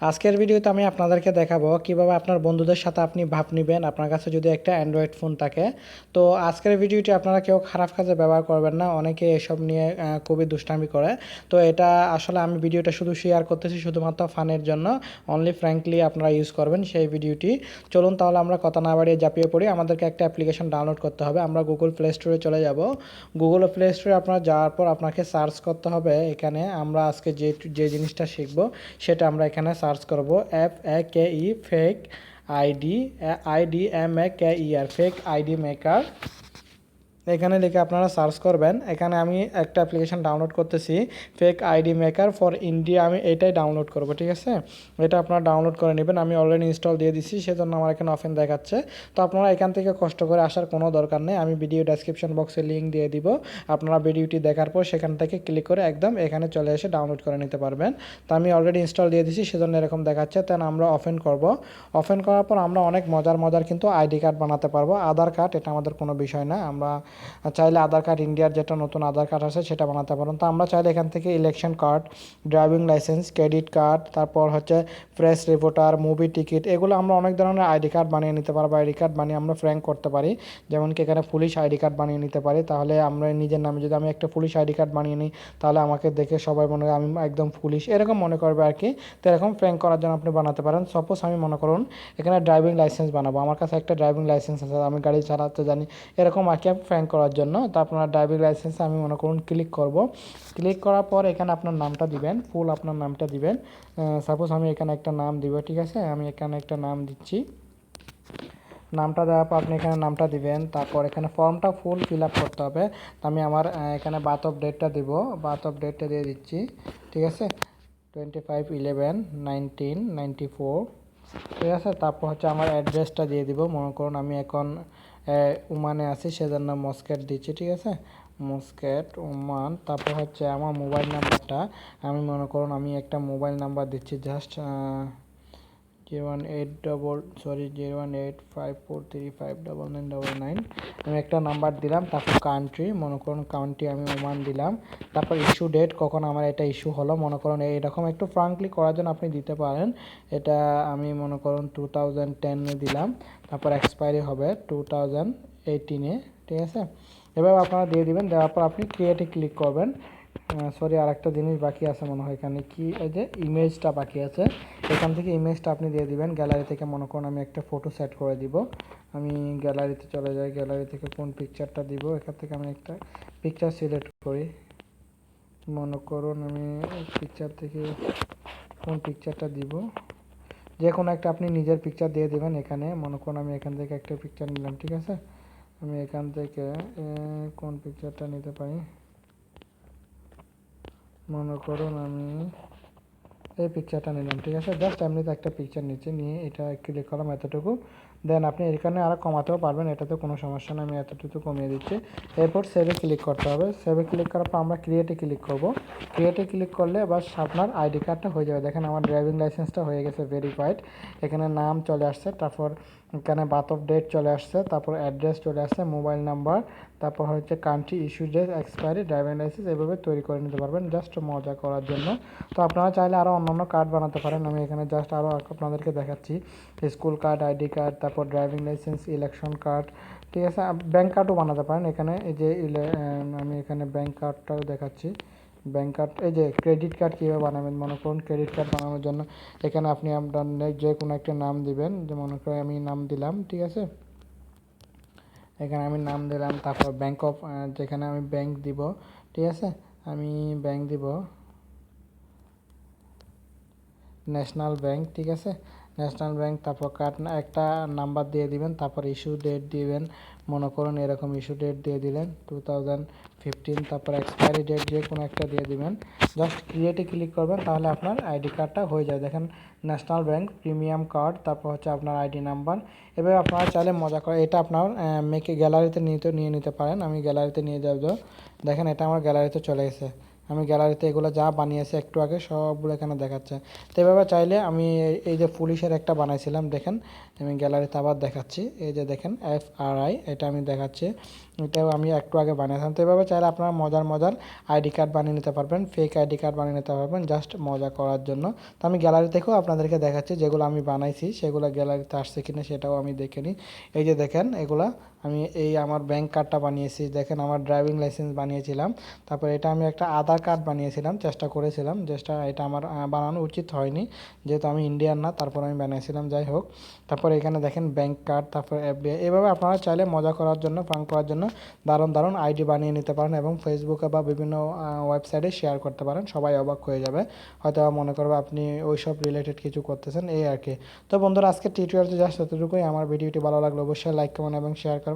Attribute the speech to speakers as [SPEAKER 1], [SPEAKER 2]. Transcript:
[SPEAKER 1] আজকের ভিডিওতে আমি আপনাদেরকে দেখাবো কীভাবে আপনার বন্ধুদের সাথে আপনি ভাব নেবেন। আপনার কাছে যদি একটা অ্যান্ড্রয়েড ফোন থাকে, তো আজকের ভিডিওটি আপনারা কেউ খারাপ কাজে ব্যবহার করবেন না। অনেকে এসব নিয়ে খুবই দুষ্টামি করে। তো এটা আসলে আমি ভিডিওটা শুধু শেয়ার করতেছি শুধুমাত্র ফানের জন্য। অনলি ফ্র্যাঙ্কলি আপনারা ইউজ করবেন সেই ভিডিওটি। চলুন তাহলে আমরা কথা না বাড়িয়ে জাপিয়ে পড়ি। আমাদেরকে একটা অ্যাপ্লিকেশন ডাউনলোড করতে হবে। আমরা গুগল প্লে স্টোরে চলে যাব। গুগল প্লে স্টোরে আপনার যাওয়ার পর আপনাকে সার্চ করতে হবে। এখানে আমরা আজকে যে যে জিনিসটা শিখব, সেটা আমরা এখানে সার্চ করব F A K E fake ID ID M A K E R fake ID maker এখানে লিখে আপনারা সার্চ করবেন। এখানে আমি একটা অ্যাপ্লিকেশন ডাউনলোড করতেছি। Fake ID maker for India আমি এটাই ডাউনলোড করব, ঠিক আছে? এটা আপনারা ডাউনলোড করে নেবেন। আমি অলরেডি ইনস্টল দিয়ে দিচ্ছি সেজন্য আমার এখানে অফেন দেখাচ্ছে। তো আপনারা এখান থেকে কষ্ট করে আসার কোনো দরকার নেই। আমি ভিডিও ডেসক্রিপশন বক্সে লিঙ্ক দিয়ে দিব। আপনারা ভিডিওটি দেখার পর সেখান থেকে ক্লিক করে একদম এখানে চলে এসে ডাউনলোড করে নিতে পারবেন। তো আমি অলরেডি ইনস্টল দিয়ে দিচ্ছি সেজন্য এরকম দেখাচ্ছে। তেন আমরা অফেন করব। অফেন করার পর আমরা অনেক মজার মজার কিন্তু আইডি কার্ড বানাতে পারব। আধার কার্ড এটা আমাদের কোনো বিষয় না। আমরা চাইলে আধার কার্ড, ইন্ডিয়ার যেটা নতুন আধার কার্ড আছে সেটা বানাতে পারেন। তো আমরা চাইলে এখান থেকে election card driving licence credit card তারপর হচ্ছে প্রেস রিপোর্টার মুভি টিকিট এগুলো আমরা অনেক ধরনের আইডি কার্ড বানিয়ে নিতে পারব আইডি কার্ড বানিয়ে আমরা ফ্র্যাঙ্ক করতে পারি। যেমন কি এখানে পুলিশ আইডি কার্ড বানিয়ে নিতে পারি। তাহলে আমরা নিজের নামে যদি আমি একটা পুলিশ আইডি কার্ড বানিয়ে নিই, তাহলে আমাকে দেখে সবাই মনে আমি একদম পুলিশ এরকম মনে করবে আর কি। তো এরকম ফ্র্যাঙ্ক করার জন্য আপনি বানাতে পারেন। সাপোজ আমি মনে করুন এখানে ড্রাইভিং লাইসেন্স বানাবো। আমার কাছে একটা ড্রাইভিং লাইসেন্স আছে, আমি গাড়ি চালাতে জানি। এরকম আর কি ফ্র্যাঙ্ক করার জন্য। তো আপনার ড্রাইভিং লাইসেন্স আমি মনে করুন ক্লিক করব। ক্লিক করার পর এখানে আপনার নামটা দিবেন ফুল আপনার নামটা দিবেন। সাপোজ আমি এখানে একটা নাম দিব, ঠিক আছে? আমি এখানে একটা নাম দিচ্ছি। নামটা দেওয়ার পর আপনি এখানে নামটা দিবেন, তারপর এখানে ফর্মটা ফুল ফিল আপ করতে হবে। তো আমি আমার এখানে বার্থ অফ ডেটটা দিব বার্থ অফ ডেটটা দিয়ে দিচ্ছি, ঠিক আছে? Twenty five eleven nineteen ninety four ঠিক আছে? তারপর হচ্ছে আমার অ্যাড্রেসটা দিয়ে দিব। মনে করুন আমি এখন উমানে আছি সেজন্য মস্কেট দিচ্ছি, ঠিক আছে? মস্কেট ওমান তারপর হচ্ছে আমার মোবাইল নাম্বারটা আমি মনে করুন আমি একটা মোবাইল নাম্বার দিচ্ছি just zero one eight double sorry zero one eight five four three five double nine double nine আমি একটা নাম্বার দিলাম, তারপর কান্ট্রি মনে করুন কান্ট্রি আমি ওমান দিলাম। তারপর ইস্যু ডেট কখন আমার এটা ইস্যু হলো, মনে করুন এইরকম একটু ফ্রাঙ্কলি করার জন্য আপনি দিতে পারেন। এটা আমি মনে করুন টু থাউজেন্ড টেনে দিলাম, তারপর এক্সপায়ারি হবে টু থাউজেন্ড এইটিনে ঠিক আছে? এভাবে আপনারা দিয়ে দিবেন, দেওয়ার পর আপনি ক্রিয়েটে ক্লিক করবেন। সরি আর একটা জিনিস বাকি আছে মনে হয় এখানে। কি, এই যে ইমেজটা বাকি আছে, এখান থেকে ইমেজটা আপনি দিয়ে দিবেন। গ্যালারি থেকে মনে করুন আমি একটা ফটো সেট করে দিব। আমি গ্যালারিতে চলে যাই গ্যালারি থেকে কোন পিকচারটা দিব, এখান থেকে আমি একটা পিকচার সিলেক্ট করি। মনে করুন আমি পিকচার থেকে কোন পিকচারটা দিব। যে কোনো একটা আপনি নিজের পিকচার দিয়ে দেবেন এখানে। মনে করুন আমি এখান থেকে একটা পিকচার নিলাম, ঠিক আছে? আমি এখান থেকে কোন পিকচারটা নিতে পারি? মনে করুন আমি এই পিকচারটা নিলাম, ঠিক আছে? জাস্ট এমনিতে একটা পিকচার নিচে নিয়ে এটা ক্লিক করলাম এতটুকু। দেন আপনি এখানে আরও কমাতেও পারবেন, এটাতে কোনো সমস্যা নেই, আমি এতটুকু কমিয়ে দিচ্ছি। এরপর সেভে ক্লিক করতে হবে। সেভে ক্লিক করার পর আমরা ক্রিয়েটে ক্লিক করব। ক্রিয়েটে ক্লিক করলে বাস আপনার আইডি কার্ডটা হয়ে যাবে। দেখেন আমার ড্রাইভিং লাইসেন্সটা হয়ে গেছে ভেরিফাইড এখানে নাম চলে আসছে, তারপর এখানে বার্থ অফ ডেট চলে আসছে, তারপর অ্যাড্রেস চলে আসছে মোবাইল নাম্বার তারপর হচ্ছে country issue date expiry driving licence এভাবে তৈরি করে নিতে পারবেন জাস্ট মজা করার জন্য। তো আপনারা চাইলে আরও অন্যান্য কার্ড বানাতে পারেন। আমি এখানে জাস্ট আরও আপনাদেরকে দেখাচ্ছি। স্কুল কার্ড আইডি কার্ড তারপর ড্রাইভিং লাইসেন্স ইলেকশন কার্ড ঠিক আছে? ব্যাঙ্ক কার্ডও বানাতে পারেন এখানে। এই যে আমি এখানে ব্যাঙ্ক কার্ডটাও দেখাচ্ছি। ব্যাঙ্ক কার্ড এই যে ক্রেডিট কার্ড কীভাবে বানাবেন মনে করুন ক্রেডিট কার্ড বানানোর জন্য। এখানে আপনি আপনার যে কোনো একটা নাম দিবেন, যে মনে করেন আমি নাম দিলাম, ঠিক আছে? এখানে আমি নাম দিলাম, তারপর ব্যাঙ্ক অফ যেখানে আমি ব্যাংক দিব, ঠিক আছে? আমি ব্যাংক দিব। ন্যাশনাল ব্যাংক ঠিক আছে? ন্যাশনাল ব্যাংক, তারপর কার্ড একটা নাম্বার দিয়ে দিবেন, তারপর ইস্যু ডেট দিবেন। মনে করুন এরকম ইস্যু ডেট দিয়ে দিলেন টু থাউজেন্ড ফিফটিন তারপর এক্সপায়ারি ডেট যে কোনো একটা দিয়ে দিবেন। জাস্ট ক্রিয়েটে ক্লিক করবেন, তাহলে আপনার আইডি কার্ডটা হয়ে যায় দেখেন, ন্যাশনাল ব্যাংক প্রিমিয়াম কার্ড তারপর হচ্ছে আপনার আইডি নাম্বার এভাবে আপনারা চাইলে মজা করে, এটা আপনার মেকে গ্যালারিতে নিতে, নিয়ে নিতে পারেন। আমি গ্যালারিতে নিয়ে যাব। দেখেন, এটা আমার গ্যালারিতে চলে গেছে। আমি গ্যালারিতে এগুলো যা বানিয়েছি একটু আগে সবগুলো এখানে দেখাচ্ছে। তো এভাবে চাইলে আমি এই- যে পুলিশের একটা বানাইছিলাম, দেখেন, আমি গ্যালারিতে আবার দেখাচ্ছি। এই যে দেখেন এফ আর আই এটা আমি দেখাচ্ছি। এটাও আমি একটু আগে বানিয়েছিলাম। তো এভাবে চাইলে আপনারা মজার মজার আইডি কার্ড বানিয়ে নিতে পারবেন ফেক আইডি কার্ড বানিয়ে নিতে পারবেন জাস্ট মজা করার জন্য। তো আমি গ্যালারি থেকেও আপনাদেরকে দেখাচ্ছি যেগুলো আমি বানাইছি, সেগুলো গ্যালারিতে আসছে কিনা সেটাও আমি দেখে নিই। এই যে দেখেন, এগুলা আমি এই আমার ব্যাংক কার্ডটা বানিয়েছি। দেখেন আমার ড্রাইভিং লাইসেন্স বানিয়েছিলাম। তারপর এটা আমি একটা আধার কার্ড বানিয়েছিলাম, চেষ্টা করেছিলাম। চেষ্টা এটা আমার বানানো উচিত হয়নি। যেহেতু আমি ইন্ডিয়ান না, তারপর আমি বানিয়েছিলাম, যাই হোক। তারপর এখানে দেখেন ব্যাংক কার্ড তারপর এফবিআই এভাবে আপনারা চাইলে মজা করার জন্য ফাং করার জন্য দারুণ দারুণ আইডি বানিয়ে নিতে পারেন এবং ফেসবুকে বা বিভিন্ন ওয়েবসাইটে শেয়ার করতে পারেন। সবাই অবাক হয়ে যাবে। হয়তো মনে করবে আপনি ওই সব রিলেটেড কিছু করতেছেন, এই আর কি। তো বন্ধুরা আজকে টিউটোরিয়ালটি জাস্ট এতটুকুই। আমার ভিডিওটি ভালো লাগল অবশ্যই লাইক কমেন্ট এবং শেয়ার করবেন।